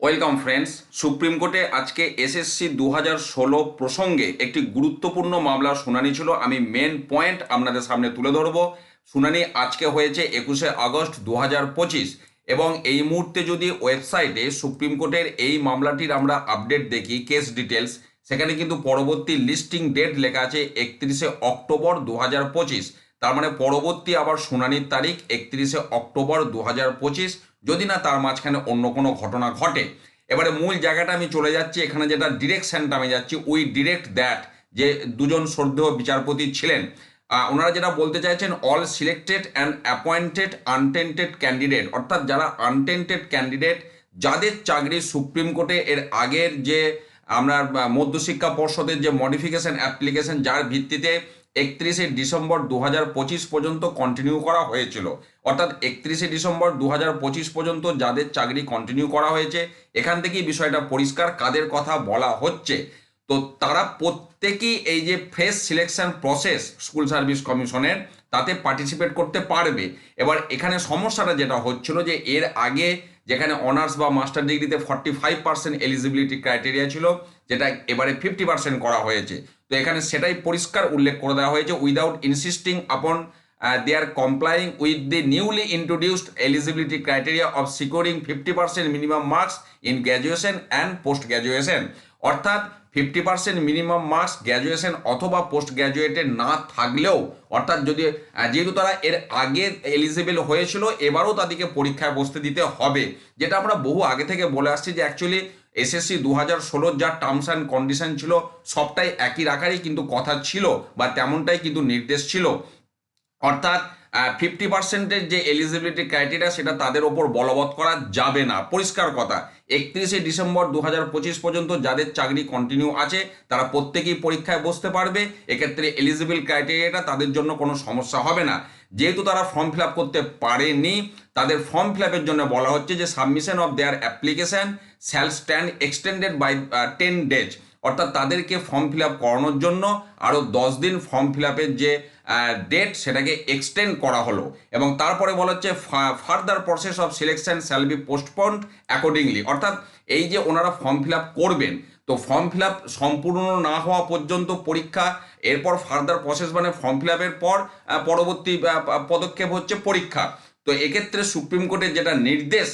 Welcome friends, supreme কোর্টে আজকে SSC দু হাজার ষোলো প্রসঙ্গে একটি গুরুত্বপূর্ণ মামলার শুনানি ছিল। আমি মেন পয়েন্ট আপনাদের সামনে তুলে ধরব। শুনানি আজকে হয়েছে একুশে আগস্ট দু হাজার পঁচিশ এবং এই মুহূর্তে যদি ওয়েবসাইটে সুপ্রিম কোর্টের এই মামলাটির আমরা আপডেট দেখি কেস ডিটেলস সেখানে কিন্তু পরবর্তী লিস্টিং ডেট লেখা আছে একত্রিশে অক্টোবর দু হাজার পঁচিশ। তার মানে পরবর্তী আবার শুনানির তারিখ একত্রিশে অক্টোবর দু হাজার পঁচিশ। যদি না, তার মাঝখানে অন্য কোনো ঘটনা ঘটে। এবারে মূল জায়গাটা আমি চলে যাচ্ছি, এখানে যেটা ডিরেকশনটা আমি যাচ্ছি, উই ডিরেক্ট দ্যাট, যে দুজন শ্রদ্ধেয় বিচারপতি ছিলেন। ওনারা যেটা বলতে চাইছেন, all selected and appointed untainted candidate, অর্থাৎ যারা আনটেন্টেড ক্যান্ডিডেট, যাদের চাকরি সুপ্রিম কোর্টে এর আগের যে আমরা মধ্যশিক্ষা পর্ষদের যে মডিফিকেশন অ্যাপ্লিকেশন, যার ভিত্তিতে একত্রিশে ডিসেম্বর দু হাজার পঁচিশ পর্যন্ত কন্টিনিউ করা হয়েছিল। অর্থাৎ একত্রিশে ডিসেম্বর দু হাজার পঁচিশ পর্যন্ত যাদের চাকরি কন্টিনিউ করা হয়েছে, এখান থেকেই বিষয়টা পরিষ্কার কাদের কথা বলা হচ্ছে। তো তারা প্রত্যেকেই এই যে fresh selection process school service কমিশনের তাতে পার্টিসিপেট করতে পারবে। এবার এখানে সমস্যাটা যেটা হচ্ছিল যে এর আগে যেখানে অনার্স বা মাস্টার ডিগ্রিতে forty five percent eligibility criteria ছিল, যেটা এবারে ফিফটি পার্সেন্ট করা হয়েছে। তো এখানে সেটাই পরিষ্কার উল্লেখ করে দেওয়া হয়েছে without insisting upon they are complying with the newly introduced eligibility criteria of securing fifty percent minimum marks in graduation and post graduation অর্থাৎ fifty percent minimum marks graduation অথবা পোস্ট গ্র্যাজুয়েটে না থাকলেও, অর্থাৎ যদি যেহেতু তারা এর আগে এলিজিবল হয়েছিল, এবারও তাদেরকে পরীক্ষায় বসতে দিতে হবে। যেটা আমরা বহু আগে থেকে বলে আসছি যে অ্যাকচুয়ালি এসএসসি দু হাজার ষোলোর যা টার্মস অ্যান্ড কন্ডিশন ছিল, সবটাই একই রাখারই কিন্তু কথা ছিল, বা তেমনটাই কিন্তু নির্দেশ ছিল। অর্থাৎ ফিফটি পার্সেন্টের যে এলিজিবিলিটি ক্রাইটেরিয়া সেটা তাদের ওপর বলবৎ করা যাবে না। পরিষ্কার কথা, একত্রিশে ডিসেম্বর দু হাজার পঁচিশ পর্যন্ত যাদের চাকরি কন্টিনিউ আছে, তারা প্রত্যেকেই পরীক্ষায় বসতে পারবে। এক্ষেত্রে এলিজিবল ক্রাইটেরিয়াটা তাদের জন্য কোনো সমস্যা হবে না। যেহেতু তারা ফর্ম ফিল করতে পারেনি, তাদের ফর্ম ফিল জন্য বলা হচ্ছে যে submission of their application shall stand extended by ten days অর্থাৎ তাদেরকে ফর্ম ফিল আপ করানোর জন্য আরও দশ দিন ফর্ম ফিল আপের যে ডেট সেটাকে এক্সটেন্ড করা হলো। এবং তারপরে বলা হচ্ছে further process of selection shall be postponed accordingly অর্থাৎ এই যে ওনারা ফর্ম ফিল আপ করবেন, তো ফর্ম ফিল আপ সম্পূর্ণ না হওয়া পর্যন্ত পরীক্ষা, এরপর ফার্দার প্রসেস মানে ফর্ম ফিল আপের পর পরবর্তী পদক্ষেপ হচ্ছে পরীক্ষা। তো এক্ষেত্রে সুপ্রিম কোর্টের যেটা নির্দেশ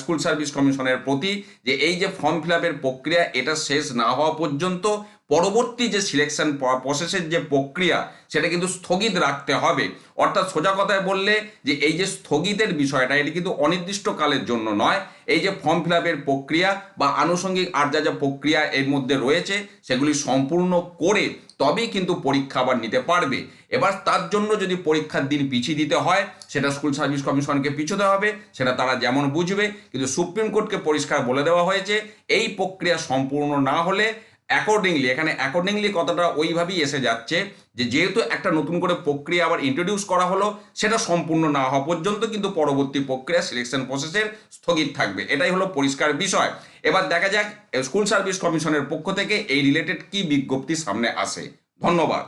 স্কুল সার্ভিস কমিশনের প্রতি যে এই যে ফর্ম ফিল প্রক্রিয়া, এটা শেষ না হওয়া পর্যন্ত পরবর্তী যে সিলেকশন প্রসেসের যে প্রক্রিয়া, সেটা কিন্তু স্থগিত রাখতে হবে। অর্থাৎ সোজা কথায় বললে যে এই যে স্থগিতের বিষয়টা, এটি কিন্তু অনির্দিষ্টকালের জন্য নয়। এই যে ফর্ম ফিল প্রক্রিয়া বা আনুষঙ্গিক আর যা যা প্রক্রিয়া এর মধ্যে রয়েছে, সেগুলি সম্পূর্ণ করে তবেই কিন্তু পরীক্ষা আবার নিতে পারবে। এবার তার জন্য যদি পরীক্ষার দিন পিছিয়ে দিতে হয়, সেটা স্কুল সার্ভিস কমিশনকে পিছোতে হবে, সেটা তারা যেমন বুঝবে, কিন্তু সুপ্রিম কোর্টকে পরিষ্কার বলে দেওয়া হয়েছে, এই প্রক্রিয়া সম্পূর্ণ না হলে অ্যাকর্ডিংলি এখানে অ্যাকর্ডিংলি কথাটা ওইভাবেই এসে যাচ্ছে যে যেহেতু একটা নতুন করে প্রক্রিয়া আবার ইন্ট্রোডিউস করা হলো, সেটা সম্পূর্ণ না হওয়া পর্যন্ত কিন্তু পরবর্তী প্রক্রিয়া সিলেকশন প্রসেসের স্থগিত থাকবে। এটাই হলো পরিষ্কার বিষয়। এবার দেখা যাক স্কুল সার্ভিস কমিশনের পক্ষ থেকে এই রিলেটেড কি বিজ্ঞপ্তি সামনে আসে। ধন্যবাদ।